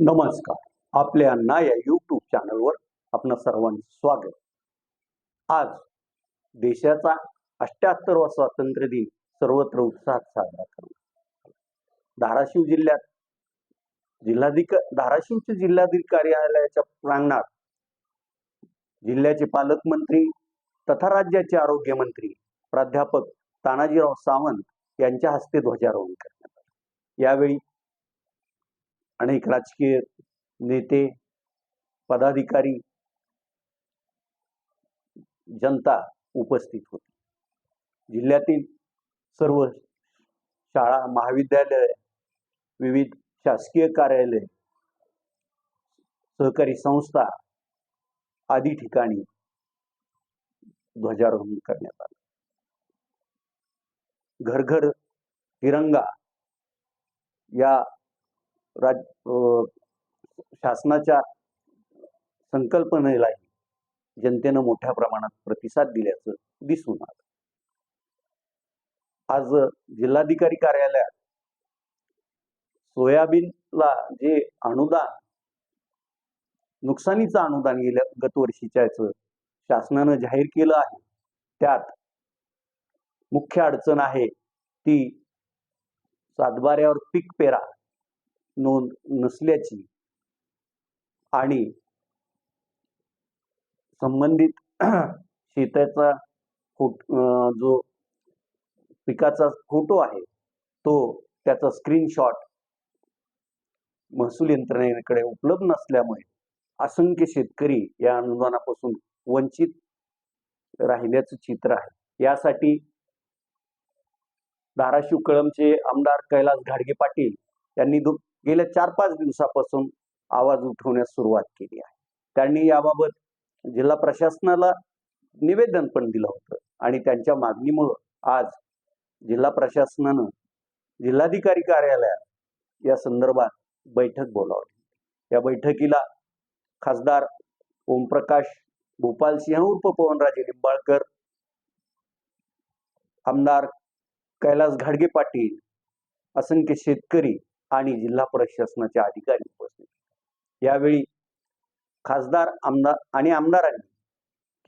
नमस्कार. आपल्या अण्णा या यूट्यूब चॅनलवर आपणा सर्वांचं स्वागत. आज देशाचा अष्ट्याहत्तरवा स्वातंत्र्य दिन सर्वत्र उत्साहात साजरा करणार धाराशिव जिल्ह्यात जिल्हाधिक धाराशिवच्या जिल्हाधिकारी कार्यालयाच्या प्रांगणात जिल्ह्याचे पालकमंत्री तथा राज्याचे आरोग्यमंत्री प्राध्यापक तानाजीराव सावंत यांच्या हस्ते ध्वजारोहण करण्यात आले. यावेळी अनेक राजकीय नेते पदाधिकारी जनता उपस्थित होती. जिल्ह्यातील सर्व शाळा महाविद्यालय विविध शासकीय कार्यालय सहकारी संस्था आदी ठिकाणी ध्वजारोहण करण्यात आलं. घरघर तिरंगा या राज अं, शासनाच्या संकल्पनेलाही जनतेनं मोठ्या प्रमाणात प्रतिसाद दिल्याचं दिसून आलं. आज जिल्हाधिकारी कार्यालयात सोयाबीनला जे अनुदान नुकसानीचं अनुदान गेल्या गत वर्षीच्याचं शासनानं जाहीर केलं आहे त्यात मुख्य अडचण आहे ती सातबाऱ्यावर पीक पेरा. नोंद नसल्याची आणि संबंधित शेताचा फोट जो पिकाचा फोटो आहे तो त्याचा स्क्रीनशॉट महसूल यंत्रणेकडे उपलब्ध नसल्यामुळे असंख्य शेतकरी या अनुदानापासून वंचित राहिल्याचं चित्र आहे. यासाठी धाराशिव कळमचे आमदार कैलास घाडगे पाटील यांनी दु- गेल्या चार पाच दिवसापासून आवाज उठवण्यास सुरुवात केली आहे. त्यांनी याबाबत जिल्हा प्रशासनाला निवेदन पण दिलं होतं आणि त्यांच्या मागणीमुळं आज जिल्हा प्रशासनानं जिल्हाधिकारी कार्यालयात या संदर्भात बैठक बोलावली. या बैठकीला खासदार ओमप्रकाश भोपाल सिंह उर्फ पवनराजे निंबाळकर आमदार कैलास घाडगे पाटील असंख्य शेतकरी आणि जिल्हा प्रशासनाचे अधिकारी उपस्थित यावेळी खासदार आमदार आणि आमदारांनी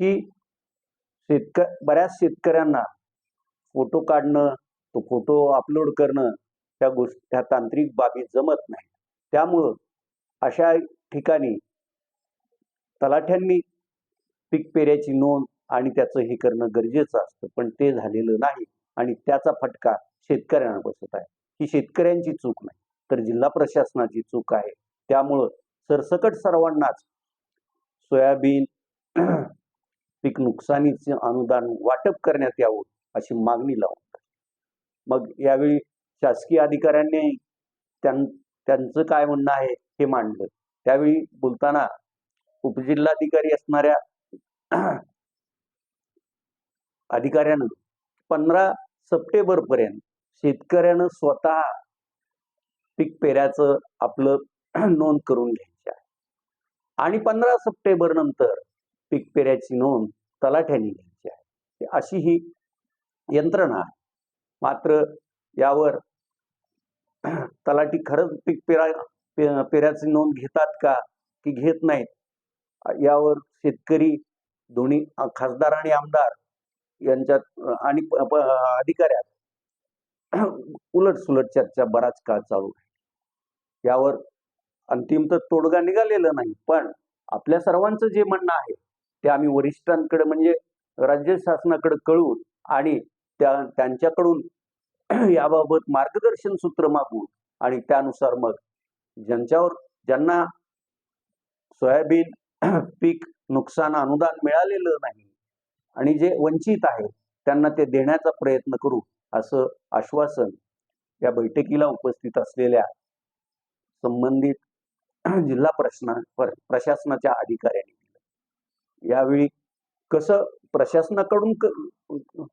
की शेतक बऱ्याच शेतकऱ्यांना फोटो काढणं तो फोटो अपलोड करणं त्या गोष्टी त्या तांत्रिक बाबी जमत नाही. त्यामुळं अशा ठिकाणी तलाठ्यांनी पीक पेऱ्याची नोंद आणि त्याचं हे करणं गरजेचं असतं पण ते झालेलं नाही आणि त्याचा फटका शेतकऱ्यांना बसत आहे. ही शेतकऱ्यांची चूक नाही. तर जिल्हा प्रशासनाची चूक आहे. त्यामुळं सरसकट सर्वांनाच सोयाबीन पीक नुकसानीचे अनुदान वाटप करण्यात यावं अशी मागणी लावून. मग यावेळी शासकीय अधिकाऱ्यांनी त्यां त्यांचं काय म्हणणं आहे हे मांडलं. त्यावेळी बोलताना उपजिल्हाधिकारी असणाऱ्या अधिकाऱ्यानं पंधरा सप्टेंबर पर्यंत शेतकऱ्यानं स्वतः पीक पेऱ्याचं आपलं नोंद करून घ्यायची आहे. आणि पंधरा सप्टेंबर नंतर पीक पेऱ्याची नोंद तलाठ्याने घ्यायची आहे. अशी ही यंत्रणा आहे. मात्र यावर तलाठी खरंच पीक पेरा पेऱ्याची नोंद घेतात का की घेत नाहीत? यावर शेतकरी दोन्ही खासदार आणि आमदार यांच्यात आणि अधिकाऱ्यात उलट सुलट चर्चा बराच काळ चालू आहे. यावर अंतिम तर तोडगा निघालेला नाही पण आपल्या सर्वांचं जे म्हणणं आहे ते आम्ही वरिष्ठांकडे म्हणजे राज्य शासनाकडे कळून आणि त्या त्यांच्याकडून याबाबत मार्गदर्शन सूत्र मागू आणि त्यानुसार मग ज्यांच्यावर ज्यांना सोयाबीन पीक नुकसान अनुदान मिळालेलं नाही आणि जे वंचित आहे त्यांना ते देण्याचा प्रयत्न करू असं आश्वासन या बैठकीला उपस्थित असलेल्या संबंधित जिल्हा प्रश्न प्रशासनाच्या अधिकाऱ्यांनी दिलं. यावेळी कसं प्रशासनाकडून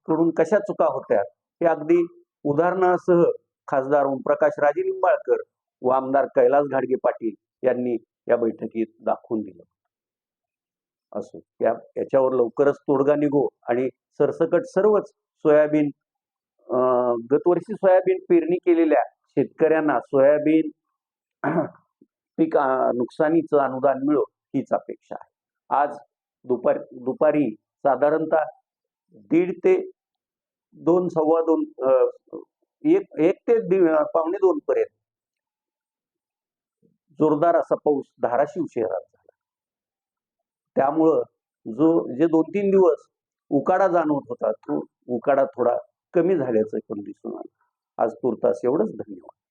कडून कशा चुका होत्या हे अगदी उदाहरणासह खासदार ओमप्रकाश राजे निंबाळकर व आमदार कैलास घाडगे पाटील यांनी या बैठकीत दाखवून दिलं. असो या याच्यावर लवकरच तोडगा निघो आणि सरसकट सर्वच सोयाबीन अं, गतवर्षी सोयाबीन पेरणी केलेल्या शेतकऱ्यांना सोयाबीन पीक नुकसानीचं अनुदान मिळो हीच अपेक्षा आहे. आज दुपार दुपारी साधारणतः दीड ते दोन सव्वा दोन एक एक ते दीड पावणे दोन पर्यंत जोरदार असा पाऊस धाराशिव शहरात झाला. त्यामुळं जो जे दोन तीन दिवस उकाडा जाणवत होता तो उकाडा थोडा कमी झाल्याचं पण दिसून आलं. आज तुर्तास एवढंच धन्यवाद.